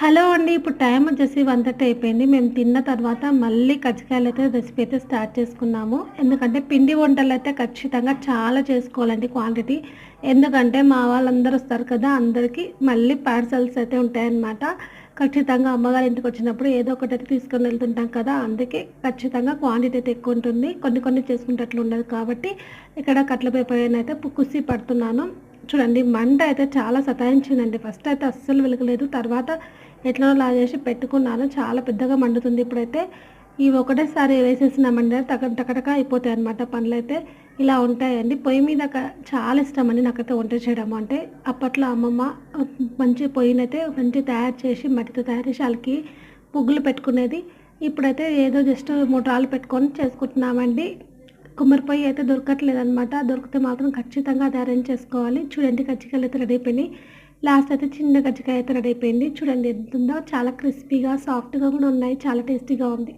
Hello అండి ఇప్పుడు time వచ్చేసి వన్ థర్టీ అయిపోయింది. మేము తిన్న తర్వాత మళ్ళీ కజ్జికాయలు అయితే రెసిపీ అయితే స్టార్ట్ చేసుకున్నాము. ఎందుకంటే పిండి వంటలు అయితే ఖచ్చితంగా చాలా చేసుకోవాలండి క్వాంటిటీ. ఎందుకంటే మా వాళ్ళందరూ వస్తారు కదా అందరికీ మళ్ళీ పార్సల్స్ అయితే ఉంటాయన్నమాట. ఖచ్చితంగా అమ్మగారి ఇంటికి వచ్చినప్పుడు ఏదో ఒకటి అయితే తీసుకొని వెళ్తుంటాం కదా అందుకే ఖచ్చితంగా క్వాంటిటీ అయితే ఎక్కువ ఉంటుంది. కొన్ని కొన్ని చేసుకుంటట్లు ఉండదు కాబట్టి ఇక్కడ కట్ల పేపర్ అయితే కుసి పడుతున్నాను. చూడండి మంట అయితే చాలా సతాయించిందండి. ఫస్ట్ అయితే అస్సలు వెలగలేదు. తర్వాత ఎట్లా లాగేసి పెట్టుకున్నాను. చాలా పెద్దగా మండుతుంది ఇప్పుడైతే. ఇవి ఒకటేసారి వేసేసినామండి టక టకటక అయిపోతాయి అనమాట పనులైతే. ఇలా ఉంటాయండి. పొయ్యి మీద చాలా ఇష్టం అండి నాకైతే వంట చేయడం అంటే అప్పట్లో అమ్మమ్మ మంచి పొయ్యినైతే మంచి తయారు చేసి మట్టితో తయారు చేసి వాళ్ళకి పుగ్గులు పెట్టుకునేది. ఇప్పుడైతే ఏదో జస్ట్ మూడు రాళ్ళు పెట్టుకొని చేసుకుంటున్నామండి. కుమ్మరి పొయ్యి అయితే దొరకట్లేదనమాట దొరికితే మాత్రం ఖచ్చితంగా అది అరేంజ్ చేసుకోవాలి. చూడండి కజ్జికాయలు అయితే రెడీ అయిపోయినాయి. లాస్ట్ అయితే చిన్న కజ్జికాయ అయితే రెడీ అయిపోయింది. చూడండి ఎంత ఉందో. చాలా క్రిస్పీగా సాఫ్ట్గా కూడా ఉన్నాయి. చాలా టేస్టీగా ఉంది.